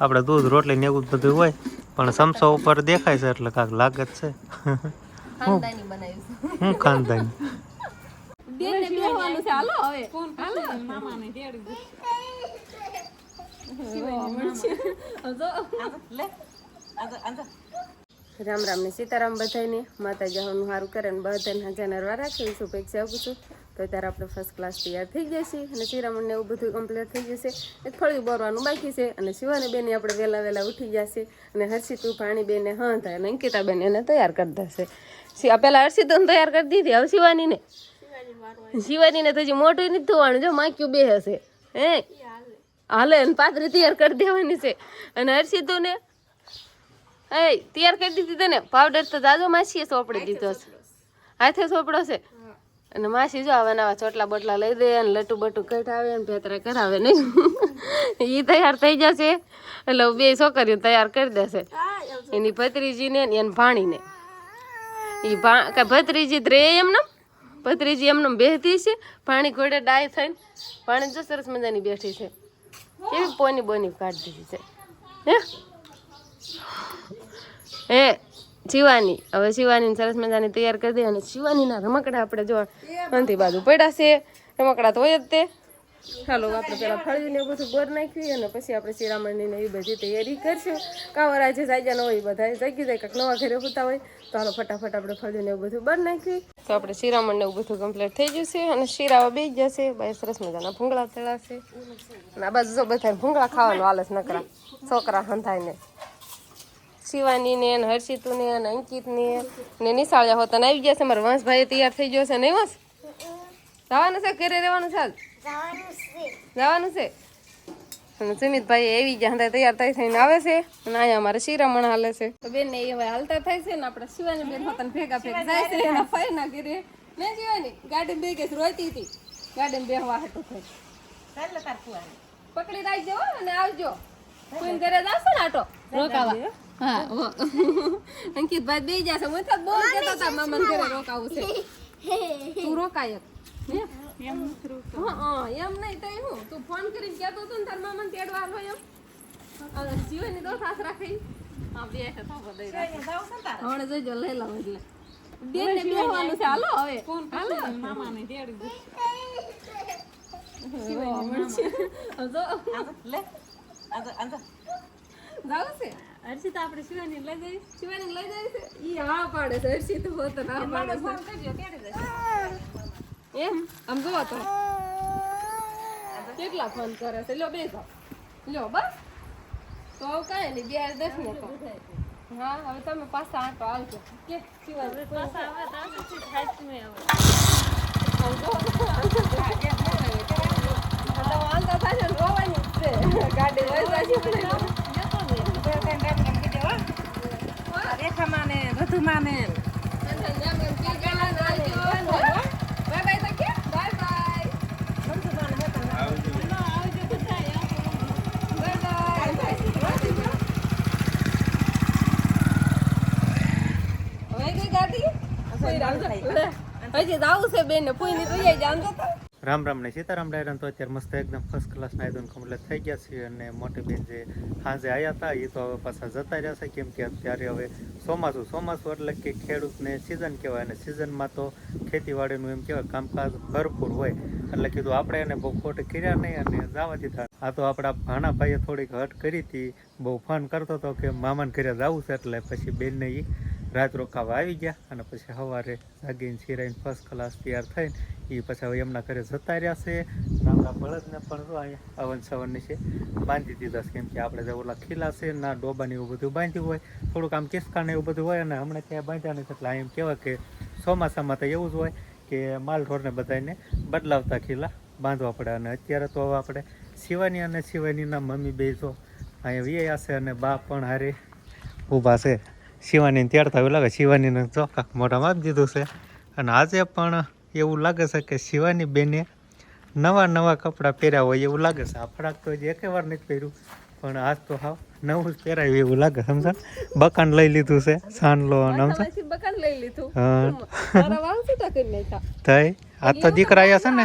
આપણે દૂધ રોટલી ને એવું બધું હોય પણ સમસો ઉપર દેખાય છે એટલે કાંક લાગે જ છે. હું ખાનદાન? બેન ને બેહવાનું છે. હાલો હવે. હાલો. રામ રામ ને સીતારામ બધાને માતાજી હનું સારું કરે ને બધાને હાજર નરવા રાખે શુભેચ્છા આપું છું. તો ત્યારે આપણે ફર્સ્ટ ક્લાસ તૈયાર થઈ ગયા છીએ અને શિરામણને એવું બધું કમ્પ્લીટ થઈ જશે. એક ફળિયું બોરવાનું બાકી છે અને શિવાની બેને આપણે વહેલા વહેલા ઉઠી જશે અને હર્ષિતું પાણી બેને હા થાય અને અંકિતા બેન એને તૈયાર કરી દેશે. આ પહેલાં હર્ષિતું તૈયાર કરી દીધી, હવે શિવાનીને. શિવાનીને તો હજી મોટું નથી થવાનું જો માક્યું બે હશે. હે? હાલે, અને પાતરી તૈયાર કરી દેવાની છે. અને હર્ષિતુને એ, તૈયાર કરી દીધી તને? પાવડર તો દાદો માસીએ સોપડી દીધો છે. હાથે સોપડો છે? અને માસી જો આવા નવા ચોટલા બોટલા લઈ દે અને લટુ બટુ કઢાવે અને ભેતરા કરાવે નહીં એ તૈયાર થઈ જશે. એટલે બે છોકરીઓ તૈયાર કરી દેશે. એની ભત્રીજીને ને એની ભાણીને એ ભા ભત્રીજી રે એમને ભત્રીજી એમને બેહતી છે. પાણી ઘોડે ડાય થઈને પાણી જો સરસ મજાની બેઠી છે. કેવી પોની બોની કાઢી દીધી છે. હે? એ શિવાની, હવે શિવાની સરસ મજાની તૈયાર કરી દે અને શિવાનીના રમકડા આપણે જો અંતિ બાજુ પડ્યા છે. રમકડા તો હોય જ તે. ચાલો આપણે પેલા એવું બધું બોર નાખ્યું અને પછી આપણે શિરામણની એ બધી તૈયારી કરશું. કાવર આજે જાગ્યા ન હોય બધા જાગી જાય કાંક નવા ઘરે હોતા હોય. તો હાલો, ફટાફટ આપણે ફળીને એવું બધું બોર નાખ્યું તો આપણે શિરામણ ને એવું બધું કમ્પ્લીટ થઈ ગયું છે અને શિરાવા બે જશે. બાય, સરસ મજાના ભૂંગળા તળાશે. અને આ બાજુ જો ભૂંગળા ખાવાનું આલસ નકરા છોકરા હંધાઈને શિવાની ને અને હર્ષિતુ ને અને અંકિત ને ને નિશાળ્યા હોતા આવી ગયા છે. મારા વંશભાઈ તૈયાર થઈ ગયો છે. નહીં વંશ જવાનું છે? ઘરે રહેવાનું છે જવાનું છે. અને સુમિતભાઈ એવી ગયા તૈયાર થાય થઈને આવે છે. અને અહીંયા અમારે શિરામણ હાલે છે. તો બેન ને એ હવે હાલતા થાય છે ને આપણે શિવાની બેન હોતા ભેગા ભેગા જાય છે એના ફઈ ના ઘરે. ને શિવાની ગાડી બે ગઈ રોતી હતી. ગાડી બેહવા હતું થઈ. પકડી રાખજો અને આવજો. કોઈ ઘરે જાશો ને આટો? રોકાવા. હા. અંકિતભાઈ બે જશે. હું તો બહુ કહેતો હતા મામા ઘરે રોકાવું છે. તું રોકાય હે? હા, હા, એમ નહીં તો હું? તું ફોન કરીને કહેતો હતો ને તાર મામાને તેડવા આવ્યો એમ. જીવન જીવનની દોસ્ત આશરા ખાઈ હા બે છે તો બધાય રાખે. હમણાં જોઈજો લઈ લાવ એટલે. બેન ને બેહવાનું છે. હાલો હવે. હાલો. મામાને તેડી જાવ છે? હર્ષિત આપણે શિવાની લઈ જઈ શિવાની લઈ છે? ઈ હા પાડે છે. હર્ષિત હોત તો ના પાડે છે. એમ? આમ જોવો તો. કેટલા ફોન કરે છે? લ્યો બેસો લ્યો બસ. તો કાંઈ નહીં બે દસ મિનિટ હા હવે તમે પાછા આટો આવજો. કે શિવાની પાછા આવે તો આવજો ખાઈ આવે ગાડી લઈ જાય છે રેખામાં ને વધુમાં ને હજી જાવું છે બેન ને પૂઈ તો જાય જાણતો તો રામ રામ ને સીતારામ ડાયરાન તો અત્યારે મસ્ત એકદમ ફર્સ્ટ ક્લાસ આયોજન કમ્પ્લીટ થઈ ગયા છે અને મોટી બેન જે સાંજે આવ્યા હતા એ તો હવે પાછા જતા રહ્યા છે કેમ કે અત્યારે હવે ચોમાસું ચોમાસું એટલે કે ખેડૂતને સિઝન કહેવાય અને સિઝનમાં તો ખેતીવાડીનું એમ કહેવાય કામકાજ ભરપૂર હોય. એટલે કીધું આપણે એને બહુ ખોટ કર્યા નહીં અને જવા દીધા આ તો આપણા ભાણા ભાઈએ થોડીક હટ કરી હતી. બહુ ફોન કરતો હતો કે મામાને ઘરે જવું છે એટલે પછી બેનને એ રાત રોકાવા આવી ગયા અને પછી સવારે જાગીને સિરાઈને ફર્સ્ટ ક્લાસ તૈયાર થઈને એ પછી હવે એમના ઘરે જતા રહ્યા છે. આપણા બળદને પણ અહીંયા અવન સવનની છે, બાંધી દીધા છે. કેમ કે આપણે જે ઓલા ખીલા છે, ના ડોબાને એવું બધું બાંધ્યું હોય, થોડુંક આમ કેસકાને એવું બધું હોય અને હમણાં ત્યાં બાંધ્યા નથી. એટલે એમ કહેવાય કે ચોમાસામાં તો એવું જ હોય કે માલઢોરને બધાને બદલાવતા ખીલા બાંધવા પડે. અને અત્યારે તો હવે આપણે શિવાની અને શિવાનીના મમ્મી બે જો અહીંયા વીઆઈ છે અને બા પણ હારે ઊભા છે. શિવાનીને તેડતા એવું લાગે શિવાનીને ચોખા મોઢામાં આપી દીધું છે. અને આજે પણ એવું લાગે છે કે શિવાની બેને નવા નવા કપડાં પહેર્યા હોય એવું લાગે છે. આ ફરાક તો હજી એકે વાર નથી પહેર્યું પણ આજ તો હાવ નવું જ પહેરાયું એવું લાગે સમજા બકાન લઈ લીધું છે સાનલો સમજા બકાન લઈ લીધું? હા. થઈ આજ તો દીકરા આવ્યા છે ને.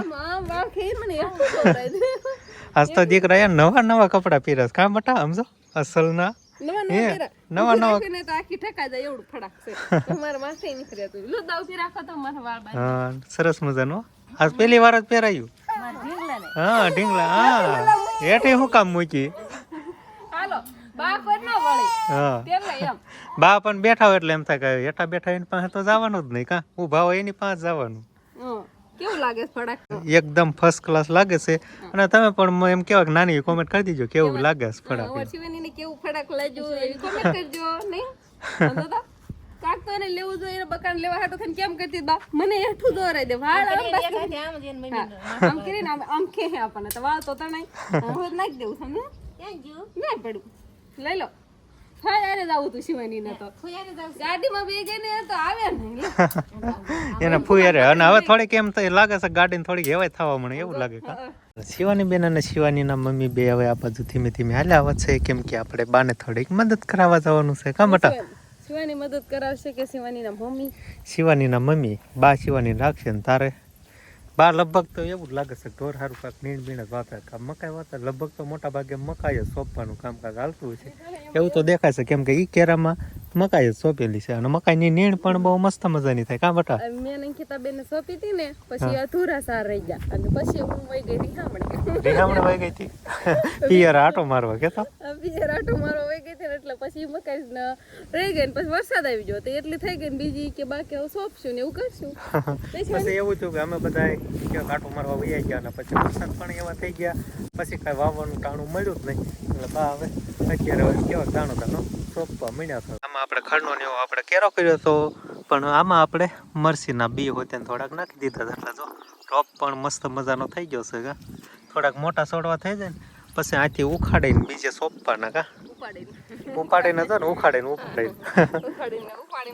આજ તો દીકરા આવ્યા નવા નવા કપડાં પહેર્યા છે. કાં બટા સમજો? અસલના નવા નવા નવા નવા. તો આખી ઠેકાઈ જાય એવડું ફડાક છે. તમારે માથે નીકળ્યા તું. લો દાવથી રાખો તો માથે વાળ બાંધી. હા સરસ મજાનો. આજ પહેલી વાર જ પહેરાયું? હા ઢીંગલા હા. હેઠે શું કામ મૂકી? હાલો બા પર ન વળી. હા. બા પણ બેઠા હોય એટલે એમ થાય કે હેઠા બેઠા એની પાસે તો જવાનું જ નહીં કા? હું હોય એની પાસે જવાનું. હં. કેવું લાગે ફળાક એકદમ ફર્સ્ટ ક્લાસ લાગે છે. અને તમે પણ એમ કેવા કે નાની કોમેન્ટ કરી દીજો કેવું લાગે છે ફળાક શિવાનીને કેવું ફળાક લેજો એવી કોમેન્ટ કરજો નહીં? કાક તો એને લેવું જોઈએ એને બકાન લેવા હાટો થઈને કેમ કરતી બા? મને એઠું દોરાઈ દે. વાળ આમ બાકી- હા, આમ કરીને આમ આમ ખેહે આપણને. તો વાળ તો તણાય. હું નાખી દેવું સમજે ના પડ્યું. લઈ લો. હા યારે જાવું તું શિવાનીને તો. ગાડીમાં બે ગઈ ને તો આવે ને. એને ફુયારે અને હવે થોડીક એમ થાય લાગે છે ગાડીને થોડીક હેવાય થવા મને એવું લાગે કા? શિવાની બેન અને શિવાનીના મમ્મી બે હવે આ બાજુ ધીમે ધીમે હાલ્યા આવત છે કેમ કે આપણે બાને થોડીક મદદ કરાવવા જવાનું છે કા બટા શિવાની મદદ કરાવશે કે શિવાનીના મમ્મી? શિવાનીના મમ્મી બા શિવાની રાખશે ને તારે? બા, લગભગ તો એવું જ લાગે છે ઢોર સારું કાંક નીણ બીણ જ વાતા કામ, મકાઈ વાતા. લગભગ તો મોટા ભાગે મકાઈ જ સોંપવાનું કામકાજ હાલતું છે. એવું તો દેખાય છે, કેમ કે ઈ કેરામાં મકાઈ જ સોંપેલી છે અને મકાઈની નીણ પણ બહુ મસ્ત મજાની થાય. કા બટા? મેં અંકિતા બેન સોંપી હતી ને પછી અધૂરા સાર રહી ગયા. અને પછી હું વઈ ગઈ રીહામણે રીહામણે વઈ ગઈ હતી? પિયર આટો મારવા કેતો પિયર આટો મારવા વઈ ગઈ હતી એટલે પછી મકાઈ ન રહી ગઈ ને પછી વરસાદ આવી ગયો તો એટલી થઈ ગઈ ને બીજી કે બાકી સોંપશું ને એવું કરશું. પછી એવું થયું કે અમે બધા કે આટો મારવા વઈ ગયા અને પછી વરસાદ પણ એવા થઈ ગયા. પછી કાંઈ વાવવાનું ટાણું મળ્યું જ નહીં. એટલે બા હવે અત્યારે હવે કેવા દાણો દાણો સોંપવા મળ્યા આમાં આપણે ખડનો ને એવો આપણે કેરો કર્યો હતો પણ આમાં આપણે મરસીના બી હોય તેને થોડાક નાખી દીધા હતા. એટલે જો ટોપ પણ મસ્ત મજાનો થઈ ગયો છે કા? થોડાક મોટા છોડવા થઈ જાય ને પછી આથી ઉખાડીને બીજે સોંપવાના કા? ઉપાડીને. તો ને ઉખાડીને ઉપાડીને.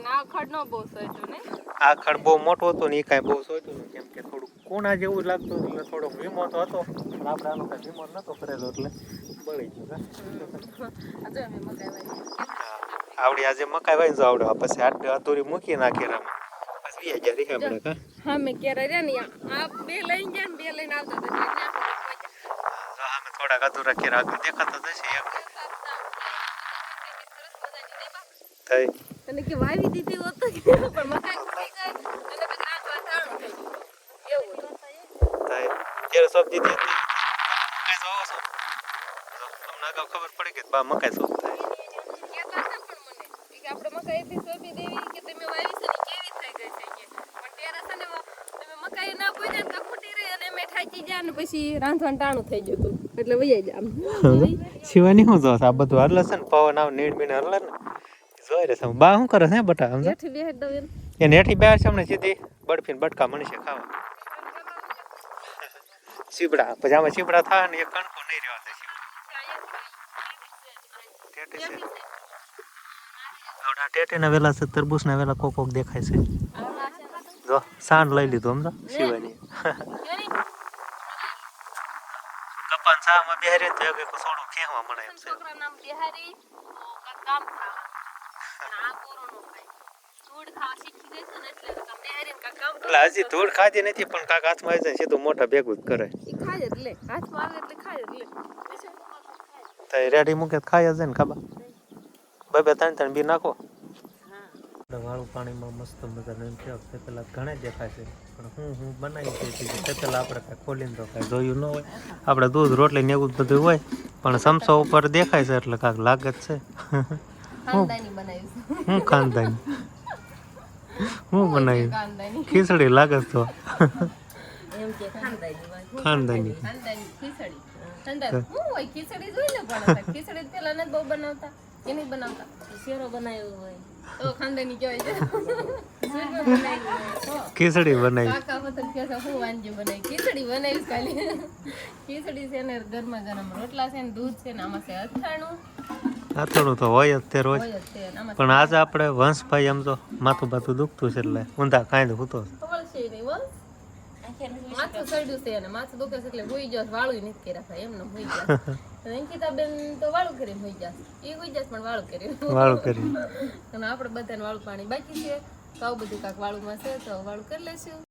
આ ખડ નો બહુ ને? આ ખડ બહુ મોટો હતો ને એ કાંઈ બહુ સોચ્યું નહીં કેમ કે થોડુંક કોના જેવું લાગતું હતું એટલે થોડોક વીમો તો હતો પણ આપણે આનો કાંઈ વીમો નતો કરેલો એટલે બળી ગયો કા. આવડી. આજે મકાઈ વાઈ જો આવડે પછી આટલી અધૂરી મૂકી નાખી રામાં. પછી વી હજાર રીહે આપણે કા હા મેં ક્યારે રહ્યા ને આ બે લઈને ગયા ને બે લઈને આવતા હતા. એટલે ત્યાં સુધી પહોંચ્યા. જો આમે થોડાક અધૂરા કેરા આગળ દેખાતા જશે એમ. થઈ. અને કે વાવી દીધી હોત તો કે પણ મકાઈ ઉડી ગઈ અને પછી રાતવા ટાણું થઈ ગયું. એવું હતું. થાય ત્યારે સબ્જી હતી? મકાઈ જોવો છો? જો, તમને અગાઉ ખબર પડી કે બા મકાઈ શું થાય કહેતા હતા પણ મને ઈ કે આપણે મકાઈ થી સોંપી દેવી કે તમે વાવી છે ને કેવી થઈ ગઈ છે કે પણ ત્યારે છે ને તમે મકાઈ ના ને તો ખૂટી રહી અને મેં થાકી ગયા ને પછી રાંધવાનું ટાણું થઈ ગયું હતું. એટલે વૈયા આમ. શિવાની શું જોશે? આ બધું હરલે છે ને પવન આવ નીડ બીને હરલે ને. જોઈ રહે છે બા શું કરે છે બટા સમજો હેઠી દઉં એમ. એ નેઠી બેર છે હમણાં સીધી. બડફીન બટકા મણશે ખાવા. ચીબડા પછી આમાં ચીબડા થાય ને એ કણકો નહીં રહેવા દે છે. આવડા ટેટેના વેલા છે તરબૂચના વેલા કોક કોક દેખાય છે. જો સાંડ લઈ લીધું સમજો શિવાની. કપાન સામાં બેહરે તો એક સોડું ખેવા મળે એમ છે. નામ બિહારી કામ આ ખાય. ધૂળ એટલે હજી ખાધી નથી પણ કાંક હાથમાં આવી જાય સીધું મોટા ભેગું જ કરે. ઈ ખાય જ હાથમાં આવે એટલે ખાય જ લે. તો એ રેડી મૂકે ખાઈ જ ને ખાબા બે બે ત્રણ ત્રણ બી નાખો. વાળું પાણીમાં મસ્ત મજાનું એમ કે તે પેલા ઘણા દેખાય છે. પણ હું હું બનાવી છે તે પેલા આપણે કાંઈ ખોલીને તો કાંઈ જોયું ન હોય. આપણે દૂધ રોટલી ને એવું જ બધું હોય. પણ સમસો ઉપર દેખાય છે એટલે કાંઈક લાગે જ છે. હું ખાનદાન હું બનાવ્યું ખીચડી લાગે છે તો. ખાનદાની ખીચડી. ખાનદાન. હું હોય ખીચડી જોઈ ને પણ ખીચડી પેલા નથી બહુ બનાવતા. કે નહીં બનાવતા. શેરો બનાવ્યો હોય. તો કહેવાય છે. ખીચડી બનાવી. કાકા વતન કહે છે હું વાનગી બનાવી ખીચડી બનાવીશ ખાલી. ખીચડી છે ને ગરમા ગરમ રોટલા છે ને દૂધ છે ને આમાં છે અથાણું. અથડું તો હોય રોજ હોય. પણ આજે આપણે વંશભાઈ એમ તો માથું બાથું દુખતું છે એટલે ઊંધા કાંઈ દુખતો છે. માથું સડ્યું છે અને માથું દુખે છે એટલે હોઈ જાસ વાળું નથી કર્યા થાય એમને હોઈ અને અંકિતા બેન તો વાળું કરીને હોઈ જાસ એ હોઈ જાસ પણ વાળું કરીને. વાળું કરી અને આપણે બધાને વાળું પાણી બાકી છે. તો આવું બધું કાંક વાળુંમાં છે તો વાળું કરી લેશું.